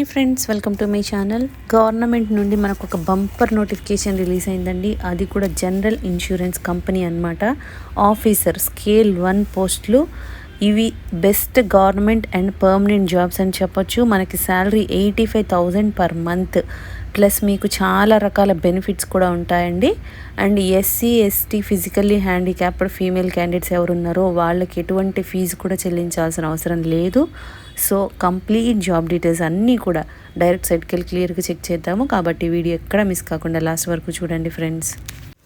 Hi friends welcome to my channel. Government నుండి మనకు ఒక బంపర్ నోటిఫికేషన్ రిలీజ్ అయిందండి. అది కూడా జనరల్ ఇన్సూరెన్స్ కంపెనీ అన్నమాట. ఆఫీసర్ స్కేల్ వన్ పోస్టులు ఇవి best government and permanent jobs అని చెప్పొచ్చు. మనకి salary eighty five thousand per month. Plus మీకు చాలా రకాల బెనిఫిట్స్ కూడా ఉంటాయండి. And SC ST physically handicapped female candidates ఎవరు ఉన్నారో వాళ్ళకి ఎటువంటి ఫీజు కూడా చెల్లించాల్సిన అవసరం లేదు. సో కంప్లీట్ జాబ్ డీటెయిల్స్ అన్నీ కూడా డైరెక్ట్ సైట్కి వెళ్ళి క్లియర్గా చెక్ చేద్దాము. కాబట్టి వీడియో ఎక్కడ మిస్ కాకుండా లాస్ట్ వరకు చూడండి ఫ్రెండ్స్.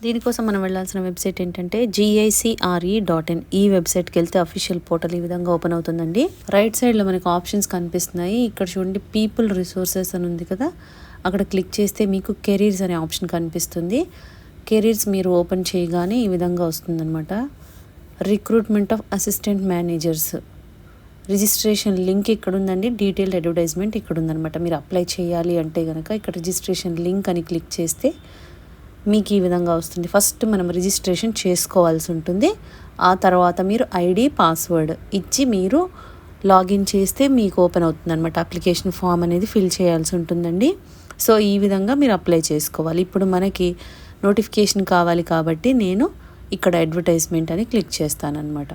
దీనికోసం మనం వెళ్ళాల్సిన వెబ్సైట్ ఏంటంటే జిఐసిఆర్ఈ డాట్ ఇన్ ఈ వెబ్సైట్కి వెళ్తే అఫీషియల్ పోర్టల్ ఈ విధంగా ఓపెన్ అవుతుందండి. రైట్ సైడ్లో మనకు ఆప్షన్స్ కనిపిస్తున్నాయి. ఇక్కడ చూడండి పీపుల్ రిసోర్సెస్ అని ఉంది కదా. అక్కడ క్లిక్ చేస్తే మీకు కెరీర్స్ అనే ఆప్షన్ కనిపిస్తుంది. కెరీర్స్ మీరు ఓపెన్ చేయగానే ఈ విధంగా వస్తుందన్నమాట. Recruitment of assistant managers registration link ఇక్కడ ఉందండి. డీటెయిల్డ్ అడ్వర్టైజ్మెంట్ ఇక్కడ ఉందన్నమాట. మీరు అప్లై చేయాలి అంటే కనుక ఇక్కడ రిజిస్ట్రేషన్ లింక్ అని క్లిక్ చేస్తే మీకు ఈ విధంగా వస్తుంది. ఫస్ట్ మనం రిజిస్ట్రేషన్ చేసుకోవాల్సి ఉంటుంది. ఆ తర్వాత మీరు ఐడి పాస్వర్డ్ ఇచ్చి మీరు లాగిన్ చేస్తే మీకు ఓపెన్ అవుతుంది అనమాట అప్లికేషన్ ఫామ్ అనేది ఫిల్ చేయాల్సి ఉంటుందండి. సో ఈ విధంగా మీరు అప్లై చేసుకోవాలి. ఇప్పుడు మనకి నోటిఫికేషన్ కావాలి కాబట్టి నేను ఇక్కడ అడ్వర్టైజ్మెంట్ అని క్లిక్ చేస్తానన్నమాట.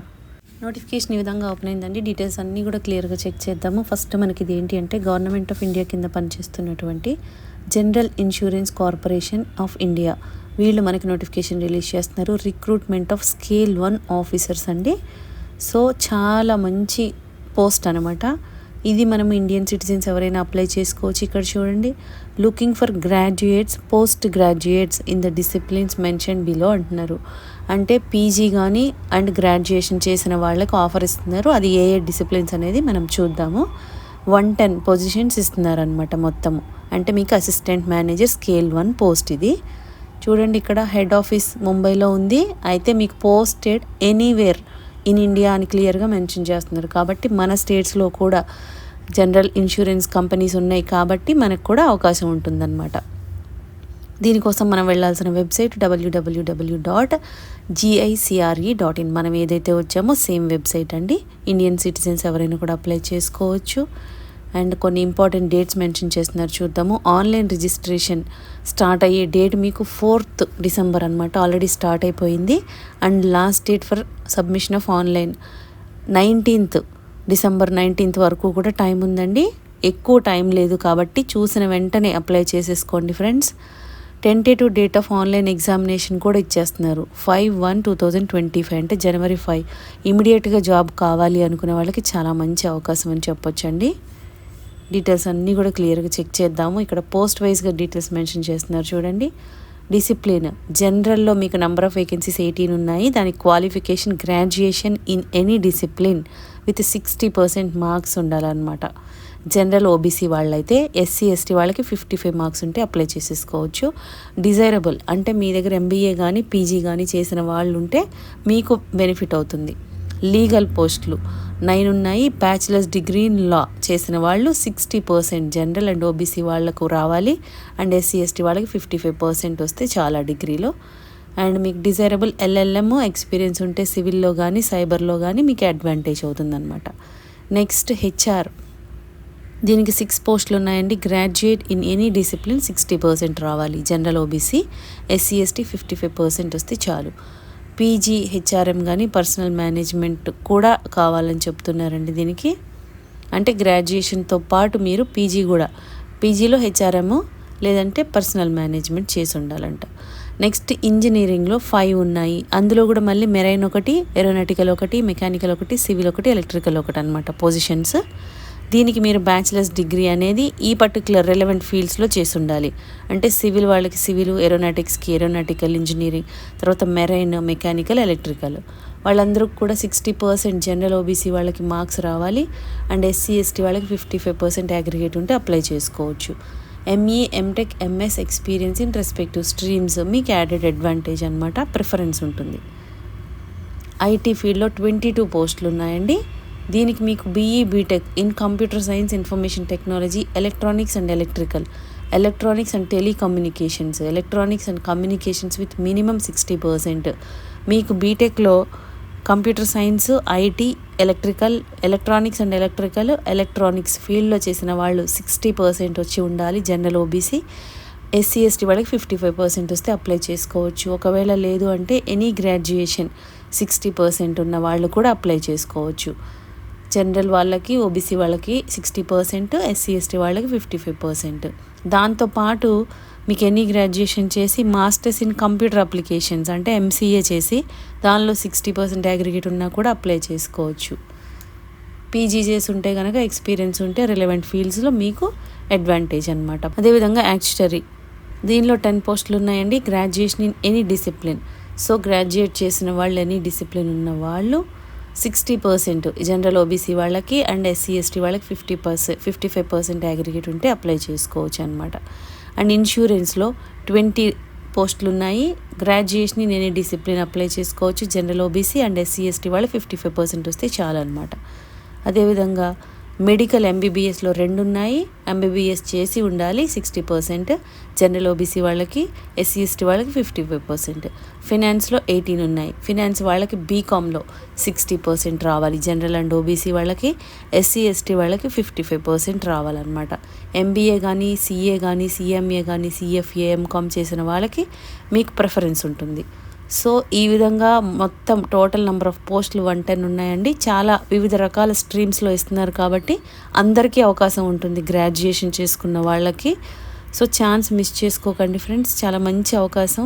నోటిఫికేషన్ ఈ విధంగా ఓపెన్ అయిందండి. డీటెయిల్స్ అన్నీ కూడా క్లియర్గా చెక్ చేద్దాము. ఫస్ట్ మనకి ఇది ఏంటి అంటే గవర్నమెంట్ ఆఫ్ ఇండియా కింద పనిచేస్తున్నటువంటి general insurance corporation of India. వీళ్ళు మనకి నోటిఫికేషన్ రిలీజ్ చేస్తున్నారు. Recruitment of scale one officers అండి. సో చాలా మంచి పోస్ట్ అనమాట ఇది మనం ఇండియన్ సిటిజన్స్ ఎవరైనా అప్లై చేసుకోవచ్చు ఇక్కడ చూడండి. Looking for graduates post graduates in the disciplines mention below అంటున్నారు. అంటే పీజీ కానీ అండ్ గ్రాడ్యుయేషన్ చేసిన వాళ్ళకి ఆఫర్ ఇస్తున్నారు. అది ఏ ఏ డిసిప్లిన్స్ అనేది మనం చూద్దాము. వన్ టెన్ పొజిషన్స్ ఇస్తున్నారనమాట మొత్తము అంటే మీకు assistant manager scale one post ఇది. చూడండి ఇక్కడ హెడ్ ఆఫీస్ ముంబైలో ఉంది. అయితే మీకు పోస్టెడ్ ఎనీవేర్ ఇన్ ఇండియా అని క్లియర్గా మెన్షన్ చేస్తున్నారు. కాబట్టి మన స్టేట్స్లో కూడా జనరల్ ఇన్సూరెన్స్ కంపెనీస్ ఉన్నాయి కాబట్టి మనకు కూడా అవకాశం ఉంటుందన్నమాట. దీనికోసం మనం వెళ్ళాల్సిన website WWW dot GICRE dot in మనం ఏదైతే వచ్చామో సేమ్ వెబ్సైట్ అండి. ఇండియన్ సిటిజన్స్ ఎవరైనా కూడా అప్లై చేసుకోవచ్చు. అండ్ కొన్ని ఇంపార్టెంట్ డేట్స్ మెన్షన్ చేస్తున్నారు చూద్దాము. ఆన్లైన్ రిజిస్ట్రేషన్ స్టార్ట్ అయ్యే డేట్ మీకు ఫోర్త్ డిసెంబర్ అనమాట ఆల్రెడీ స్టార్ట్ అయిపోయింది. And last date for submission of online nineteenth December nineteenth వరకు కూడా టైం ఉందండి. ఎక్కువ టైం లేదు కాబట్టి చూసిన వెంటనే అప్లై చేసేసుకోండి friends tentative date of online examination కూడా ఇచ్చేస్తున్నారు. Five one two thousand twenty five అంటే జనవరి ఫైవ్ ఇమీడియట్గా జాబ్ కావాలి అనుకునే వాళ్ళకి చాలా మంచి అవకాశం అని చెప్పొచ్చండి. డీటెయిల్స్ అన్నీ కూడా క్లియర్గా చెక్ చేద్దాము. ఇక్కడ పోస్ట్ వైజ్గా డీటెయిల్స్ మెన్షన్ చేస్తున్నారు చూడండి. డిసిప్లిన్ జనరల్లో మీకు నెంబర్ ఆఫ్ వేకెన్సీస్ ఎయిటీన్ ఉన్నాయి. దానికి qualification graduation in any discipline with sixty percent marks ఉండాలన్నమాట. జనరల్ ఓబీసీ వాళ్ళైతే ఎస్సీ ఎస్టీ వాళ్ళకి ఫిఫ్టీ ఫైవ్ మార్క్స్ ఉంటే అప్లై చేసేసుకోవచ్చు. డిజైరబుల్ అంటే మీ దగ్గర ఎంబీఏ కానీ పీజీ కానీ చేసిన వాళ్ళు ఉంటే మీకు బెనిఫిట్ అవుతుంది. లీగల్ పోస్టులు నైన్ ఉన్నాయి బ్యాచిలర్స్ డిగ్రీ ఇన్ లా చేసిన వాళ్ళు sixty percent general and OBC వాళ్ళకు రావాలి. అండ్ ఎస్సీ ఎస్టీ వాళ్ళకి ఫిఫ్టీ ఫైవ్ పర్సెంట్ వస్తే చాలా డిగ్రీలో. అండ్ మీకు డిజైరబుల్ ఎల్ఎల్ఎం ఎక్స్పీరియన్స్ ఉంటే సివిల్లో కానీ సైబర్లో కానీ మీకు అడ్వాంటేజ్ అవుతుందన్నమాట. Next HR. దీనికి సిక్స్ పోస్టులు ఉన్నాయండి. Graduate in any discipline sixty percent రావాలి. General OBC SC ST fifty five percent వస్తే చాలు. పీజీ హెచ్ఆర్ఎం కానీ పర్సనల్ మేనేజ్మెంట్ కూడా కావాలని చెప్తున్నారండి దీనికి. అంటే గ్రాడ్యుయేషన్తో పాటు మీరు పీజీ కూడా పీజీలో హెచ్ఆర్ఎం లేదంటే పర్సనల్ మేనేజ్మెంట్ చేసి ఉండాలంట. నెక్స్ట్ ఇంజనీరింగ్లో ఫైవ్ ఉన్నాయి. అందులో కూడా మళ్ళీ మెరైన్ ఒకటి ఏరోనాటికల్ ఒకటి మెకానికల్ ఒకటి సివిల్ ఒకటి ఎలక్ట్రికల్ ఒకటి అనమాట పొజిషన్స్ దీనికి మీరు బ్యాచిలర్స్ డిగ్రీ అనేది ఈ పర్టికులర్ రెలవెంట్ ఫీల్డ్స్లో చేసి ఉండాలి అంటే సివిల్ వాళ్ళకి సివిల్ ఏరోనాటిక్స్కి ఏరోనాటికల్ ఇంజనీరింగ్ తర్వాత మెరైన్ మెకానికల్ ఎలక్ట్రికల్. వాళ్ళందరూ కూడా సిక్స్టీ పర్సెంట్ జనరల్ ఓబీసీ వాళ్ళకి మార్క్స్ రావాలి అండ్ ఎస్సీ ఎస్టీ వాళ్ళకి ఫిఫ్టీ ఫైవ్ పర్సెంట్ అగ్రిగేట్ ఉంటే అప్లై చేసుకోవచ్చు. ME MTech MS experience in respective streams మీకు యాడెడ్ అడ్వాంటేజ్ అనమాట ప్రిఫరెన్స్ ఉంటుంది. ఐటీ ఫీల్డ్లో ట్వంటీ టూ పోస్టులు ఉన్నాయండి. దీనికి మీకు BE BTech in computer science information technology electronics and electrical electronics and telecommunications electronics and communications with minimum sixty percent మీకు బీటెక్లో computer science IT electrical electronics and electrical electronics ఫీల్డ్లో చేసిన వాళ్ళు సిక్స్టీ పర్సెంట్ వచ్చి ఉండాలి. జనరల్ ఓబీసీ ఎస్సీ ఎస్టీ వాళ్ళకి fifty five percent వస్తే apply చేసుకోవచ్చు. ఒకవేళ లేదు అంటే ఎనీ గ్రాడ్యుయేషన్ సిక్స్టీ పర్సెంట్ ఉన్న వాళ్ళు కూడా అప్లై చేసుకోవచ్చు. జనరల్ వాళ్ళకి ఓబీసీ వాళ్ళకి సిక్స్టీ పర్సెంట్ ఎస్సీ ఎస్టీ వాళ్ళకి ఫిఫ్టీ ఫైవ్ పర్సెంట్. దాంతోపాటు మీకు ఎనీ గ్రాడ్యుయేషన్ చేసి మాస్టర్స్ ఇన్ కంప్యూటర్ అప్లికేషన్స్ అంటే ఎంసీఏ చేసి దానిలో సిక్స్టీ పర్సెంట్ అగ్రిగేట్ ఉన్నా కూడా అప్లై చేసుకోవచ్చు. పీజీ చేసి ఉంటే కనుక ఎక్స్పీరియన్స్ ఉంటే రిలవెంట్ ఫీల్డ్స్లో మీకు అడ్వాంటేజ్ అనమాట అదేవిధంగా యాక్చుటరీ దీనిలో టెన్ పోస్టులు ఉన్నాయండి. Graduation in any discipline so graduate చేసిన వాళ్ళు ఎనీ డిసిప్లిన్ ఉన్న వాళ్ళు సిక్స్టీ పర్సెంట్. జనరల్ ఓబీసీ వాళ్ళకి అండ్ ఎస్సీ ఎస్టీ వాళ్ళకి fifty percent fifty five percent aggregate ఉంటే అప్లై చేసుకోవచ్చు అనమాట అండ్ ఇన్సూరెన్స్లో ట్వంటీ పోస్టులు ఉన్నాయి గ్రాడ్యుయేషన్ నేను డిసిప్లిన్ అప్లై చేసుకోవచ్చు. General OBC and SC ST వాళ్ళు ఫిఫ్టీ ఫైవ్ పర్సెంట్ వస్తే చాలన్నమాట అదేవిధంగా మెడికల్ ఎంబీబీఎస్లో రెండు ఉన్నాయి ఎంబీబీఎస్ చేసి ఉండాలి సిక్స్టీ పర్సెంట్. జనరల్ ఓబీసీ వాళ్ళకి ఎస్సీ ఎస్టీ వాళ్ళకి ఫిఫ్టీ ఫైవ్ పర్సెంట్. ఫినాన్స్లో ఎయిటీన్ ఉన్నాయి ఫినాన్స్ వాళ్ళకి బీకామ్లో సిక్స్టీ పర్సెంట్ రావాలి. జనరల్ అండ్ ఓబీసీ వాళ్ళకి ఎస్సీ ఎస్టీ వాళ్ళకి ఫిఫ్టీ ఫైవ్ పర్సెంట్ రావాలన్నమాట. ఎంబీఏ కానీ సీఏ కానీ సీఎంఏ కానీ సీఎఫ్ఏ ఎంకామ్ చేసిన వాళ్ళకి మీకు ప్రిఫరెన్స్ ఉంటుంది. సో ఈ విధంగా మొత్తం టోటల్ నెంబర్ ఆఫ్ పోస్టులు వన్ టెన్ ఉన్నాయండి. చాలా వివిధ రకాల స్ట్రీమ్స్లో ఇస్తున్నారు కాబట్టి అందరికీ అవకాశం ఉంటుంది గ్రాడ్యుయేషన్ చేసుకున్న వాళ్ళకి. సో ఛాన్స్ మిస్ చేసుకోకండి ఫ్రెండ్స్. చాలా మంచి అవకాశం.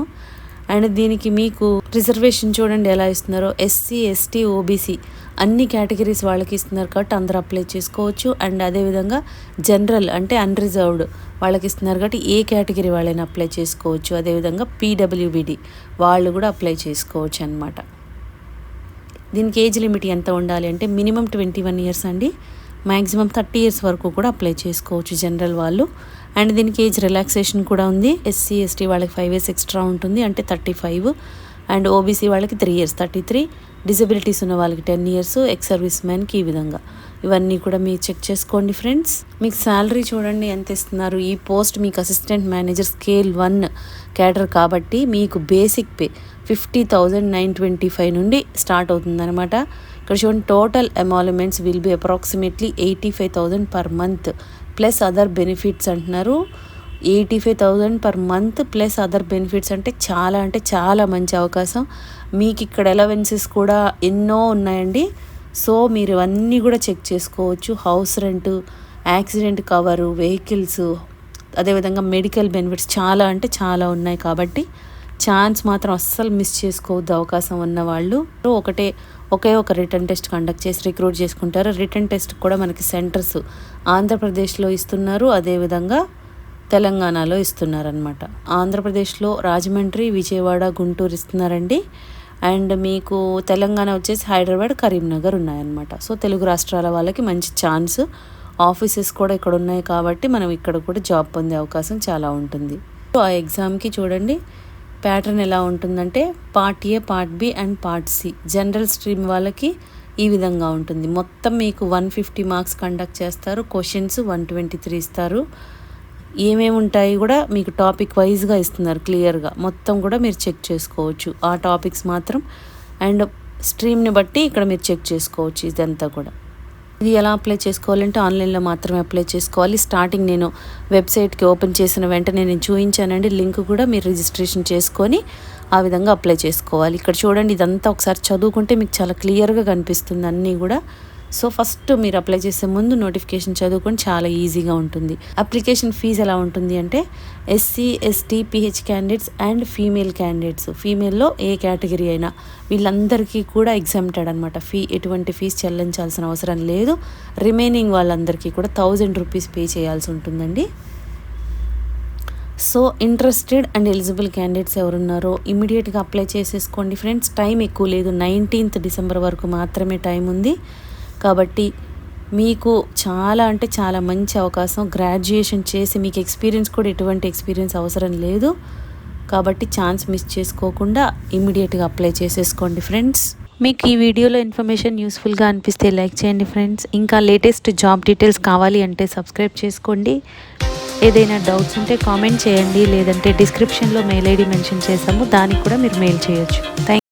అండ్ దీనికి మీకు రిజర్వేషన్ చూడండి ఎలా ఇస్తున్నారో. ఎస్సీ ఎస్టీ ఓబీసీ అన్ని కేటగిరీస్ వాళ్ళకి ఇస్తున్నారు కాబట్టి అందరూ అప్లై చేసుకోవచ్చు. అండ్ అదేవిధంగా జనరల్ అంటే అన్రిజర్వ్డ్ వాళ్ళకి ఇస్తున్నారు కాబట్టి ఏ కేటగిరీ వాళ్ళైనా అప్లై చేసుకోవచ్చు. అదేవిధంగా పీడబ్ల్యూబీడి వాళ్ళు కూడా అప్లై చేసుకోవచ్చు అనమాట దీనికి ఏజ్ లిమిట్ ఎంత ఉండాలి అంటే మినిమం ట్వంటీ వన్ ఇయర్స్ అండి. మ్యాక్సిమం థర్టీ ఇయర్స్ వరకు కూడా అప్లై చేసుకోవచ్చు జనరల్ వాళ్ళు. అండ్ దీనికి ఏజ్ రిలాక్సేషన్ కూడా ఉంది. ఎస్సీ ఎస్టీ వాళ్ళకి ఫైవ్ ఇయర్స్ ఎక్స్ట్రా ఉంటుంది. అంటే థర్టీ ఫైవ్. అండ్ ఓబీసీ వాళ్ళకి three years thirty three. Disabilities ఉన్న వాళ్ళకి టెన్ ఇయర్స్ ఎక్స్ సర్వీస్ మ్యాన్కి ఈ విధంగా. ఇవన్నీ కూడా మీరు చెక్ చేసుకోండి ఫ్రెండ్స్. మీకు శాలరీ చూడండి ఎంత ఇస్తున్నారు. ఈ పోస్ట్ మీకు assistant manager scale one cadre కాబట్టి మీకు basic pay fifty thousand nine twenty five నుండి స్టార్ట్ అవుతుందన్నమాట. ఇక్కడ చూడండి total emoluments will be approximately eighty five thousand per month plus other benefits అంటున్నారు. Eighty five thousand per month plus other benefits అంటే చాలా అంటే చాలా మంచి అవకాశం. మీకు ఇక్కడ ఎలవెన్సెస్ కూడా ఎన్నో ఉన్నాయండి. సో మీరు ఇవన్నీ కూడా చెక్ చేసుకోవచ్చు. House rent accident cover vehicles అదేవిధంగా మెడికల్ బెనిఫిట్స్ చాలా అంటే చాలా ఉన్నాయి కాబట్టి ఛాన్స్ మాత్రం అస్సలు మిస్ చేసుకోవద్దు అవకాశం ఉన్న వాళ్ళు ఒకటే ఒకే ఒక రిటర్న్ టెస్ట్ కండక్ట్ చేసి రిక్రూట్ చేసుకుంటారు. రిటర్న్ టెస్ట్ కూడా మనకి సెంటర్స్ ఆంధ్రప్రదేశ్లో ఇస్తున్నారు. అదేవిధంగా తెలంగాణలో ఇస్తున్నారనమాట ఆంధ్రప్రదేశ్లో రాజమండ్రి విజయవాడ గుంటూరు ఇస్తున్నారండి. అండ్ మీకు తెలంగాణ వచ్చేసి హైదరాబాద్ కరీంనగర్ ఉన్నాయన్నమాట. సో తెలుగు రాష్ట్రాల వాళ్ళకి మంచి ఛాన్స్. ఆఫీసెస్ కూడా ఇక్కడ ఉన్నాయి కాబట్టి మనం ఇక్కడ కూడా జాబ్ పొందే అవకాశం చాలా ఉంటుంది. ఆ ఎగ్జామ్కి చూడండి. ప్యాటర్న్ ఎలా ఉంటుందంటే part A part B and part C. General stream వాళ్ళకి ఈ విధంగా ఉంటుంది. మొత్తం మీకు వన్ ఫిఫ్టీ మార్క్స్ కండక్ట్ చేస్తారు. క్వశ్చన్స్ వన్ ట్వంటీ త్రీ ఇస్తారు. ఏమేమి ఉంటాయి కూడా మీకు టాపిక్ వైజ్గా ఇస్తున్నారు క్లియర్గా మొత్తం కూడా మీరు చెక్ చేసుకోవచ్చు. ఆ టాపిక్స్ మాత్రం అండ్ స్ట్రీమ్ని బట్టి ఇక్కడ మీరు చెక్ చేసుకోవచ్చు ఇదంతా కూడా. ఇది ఎలా అప్లై చేసుకోవాలంటే ఆన్లైన్లో మాత్రమే అప్లై చేసుకోవాలి. స్టార్టింగ్ నేను వెబ్సైట్కి ఓపెన్ చేసిన వెంటనే నేను చూపించానండి. లింక్ కూడా మీరు రిజిస్ట్రేషన్ చేసుకొని ఆ విధంగా అప్లై చేసుకోవాలి. ఇక్కడ చూడండి ఇదంతా ఒకసారి చదువుకుంటే మీకు చాలా క్లియర్గా కనిపిస్తుంది. అన్నీ కూడా సో ఫస్ట్ మీరు అప్లై చేసే ముందు నోటిఫికేషన్ చదువుకొని చాలా ఈజీగా ఉంటుంది. అప్లికేషన్ ఫీజు ఎలా ఉంటుంది అంటే SC ST PH candidates and female candidates ఫీమేల్లో ఏ కేటగిరీ అయినా వీళ్ళందరికీ కూడా ఎగ్జామ్టెడ్ అనమాట ఫీ ఎటువంటి ఫీజు చెల్లించాల్సిన అవసరం లేదు. రిమైనింగ్ వాళ్ళందరికీ కూడా థౌజండ్ రూపీస్ పే చేయాల్సి ఉంటుందండి. So interested and eligible candidates ఎవరున్నారో ఇమీడియట్గా అప్లై చేసేసుకోండి. ఫ్రెండ్స్ టైం ఎక్కువ లేదు. నైన్టీన్త్ డిసెంబర్ వరకు మాత్రమే టైం ఉంది. కాబట్టి మీకు చాలా అంటే చాలా మంచి అవకాశం. గ్రాడ్యుయేషన్ చేసి మీకు ఎక్స్పీరియన్స్ కూడా ఎటువంటి ఎక్స్పీరియన్స్ అవసరం లేదు. కాబట్టి ఛాన్స్ మిస్ చేసుకోకుండా ఇమీడియట్గా అప్లై చేసేసుకోండి ఫ్రెండ్స్ మీకు ఈ వీడియోలో ఇన్ఫర్మేషన్ యూస్ఫుల్గా అనిపిస్తే లైక్ చేయండి ఫ్రెండ్స్ ఇంకా లేటెస్ట్ జాబ్ డీటెయిల్స్ కావాలి అంటే సబ్స్క్రైబ్ చేసుకోండి. ఏదైనా డౌట్స్ ఉంటే కామెంట్ చేయండి. లేదంటే డిస్క్రిప్షన్లో మెయిల్ ఐడి మెన్షన్ చేసాము దానికి కూడా మీరు మెయిల్ చేయొచ్చు. థ్యాంక్